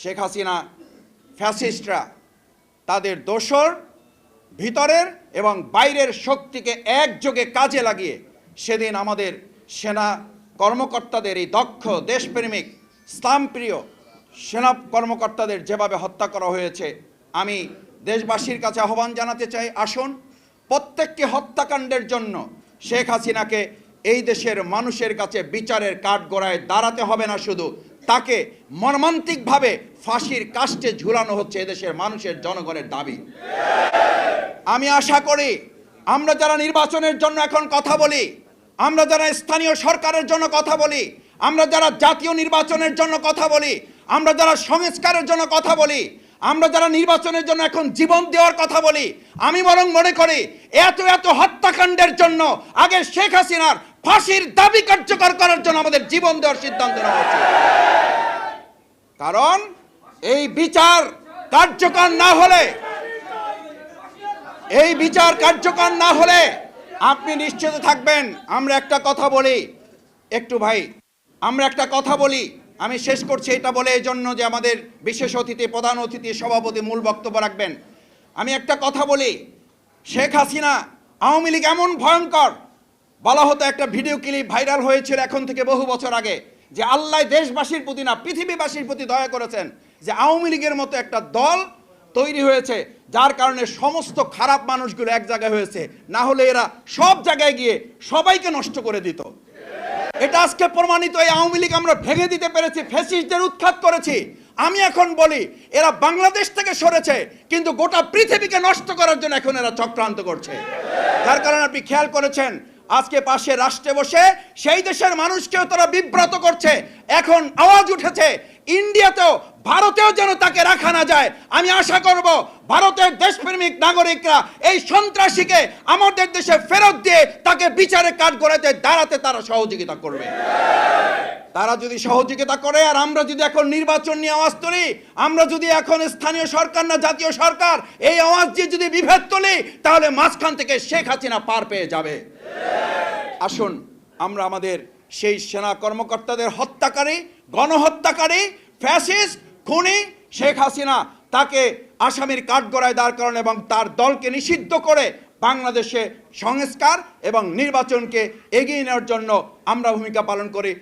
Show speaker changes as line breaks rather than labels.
শেখ হাসিনা ফ্যাসিস্টরা তাদের দোসর ভিতরের এবং বাইরের শক্তিকে একযোগে কাজে লাগিয়ে সেদিন আমাদের সেনা কর্মকর্তাদের এই দক্ষ দেশপ্রেমিক, ইসলামপ্রিয় সেনা কর্মকর্তাদের যেভাবে হত্যা করা হয়েছে, আমি দেশবাসীর কাছে আহ্বান জানাতে চাই, আসুন প্রত্যেককে হত্যাকাণ্ডের জন্য শেখ হাসিনাকে এই দেশের মানুষের কাছে বিচারের কাঠগড়ায় দাঁড়াতে হবে না শুধু তাকে মর্মান্তিকভাবে ফাঁসির কাষ্টে ঝুলানো হচ্ছে এদেশের মানুষের জনগণের দাবি। আমি আশা করি আমরা যারা নির্বাচনের জন্য এখন কথা বলি, আমরা যারা স্থানীয় সরকারের জন্য কথা বলি, আমরা যারা জাতীয় নির্বাচনের জন্য কথা বলি, আমরা যারা সংস্কারের জন্য কথা বলি, আমরা যারা নির্বাচনের জন্য এখন জীবন দেওয়ার কথা বলি, আমি বরং মনে করি এত এত হত্যাকাণ্ডের জন্য আগে শেখ হাসিনার ফাঁসির দাবি কার্যকর করার জন্য আমাদের জীবন দেওয়ার সিদ্ধান্ত নেওয়া উচিত। কারণ এই বিচার কার্যকর না হলে, এই বিচার কার্যকর না হলে আপনি নিশ্চিত থাকবেন। আমরা একটা কথা বলি। একটু ভাই, আমরা একটা কথা বলি। আমি শেষ করছি এটা বলে এই জন্য যে আমাদের বিশেষ অতিথি, প্রধান অতিথি, সভাপতি মূল বক্তব্য রাখবেন। আমি একটা কথা বলি। শেখ হাসিনা আওয়ামী লীগ এমন ভয়ঙ্কর, বলা হতো একটা ভিডিও ক্লিপ ভাইরাল হয়েছিল এখন থেকে বহু বছর আগে। যে আল্লাহ দেশবাসীর প্রতি না, পৃথিবীবাসীর প্রতি দয়া করেছেন যে আওয়ামী লীগের মতো একটা দল তৈরি হয়েছে, যার কারণে সমস্ত খারাপ মানুষগুলো এক জায়গায় হয়েছে। না হলে এরা সব জায়গায় গিয়ে সবাইকে নষ্ট করে দিত। এটা আজকে প্রমাণিত, এই আওয়ামী লীগ আমরা ভেঙে দিতে পেরেছি, ফ্যাসিস্টদের উৎখাত করেছি। আমি এখন বলি, এরা বাংলাদেশ থেকে সরেছে, কিন্তু গোটা পৃথিবীকে নষ্ট করার জন্য এখন এরা চক্রান্ত করছে। যার কারণে আপনি খেয়াল করেছেন আজকে পাশে রাষ্ট্রে বসে সেই দেশের মানুষকেও তারা বিব্রত করছে। এখন আওয়াজ উঠেছে, ইন্ডিয়াতেও ভারতেও যেন তাকে রাখা না যায়। আমি আশা করব ভারতের দেশপ্রেমিক নাগরিকরা এই সন্ত্রাসীকে আমাদের দেশে ফেরত দিয়ে তাকে বিচারে কাঠ গড়াতে, দাঁড়াতে তারা সহযোগিতা করবে। তারা যদি সহযোগিতা করে, আর আমরা যদি এখন নির্বাচন নিয়ে আওয়াজ তুলি, আমরা যদি এখন স্থানীয় সরকার না জাতীয় সরকার, এই আওয়াজ দিয়ে যদি বিভেদ তুলি, তাহলে মাঝখান থেকে শেখ হাসিনা পার পেয়ে যাবে। আসুন, আমরা আমাদের সেই সেনা কর্মকর্তাদের হত্যাকারী, গণহত্যাকারী ফ্যাসিস খুনি শেখ হাসিনা, তাকে আসামির কাঠগড়ায় দাঁড় করান এবং তার দলকে নিষিদ্ধ করে বাংলাদেশে সংস্কার এবং নির্বাচনকে এগিয়ে নেওয়ার জন্য আমরা ভূমিকা পালন করি।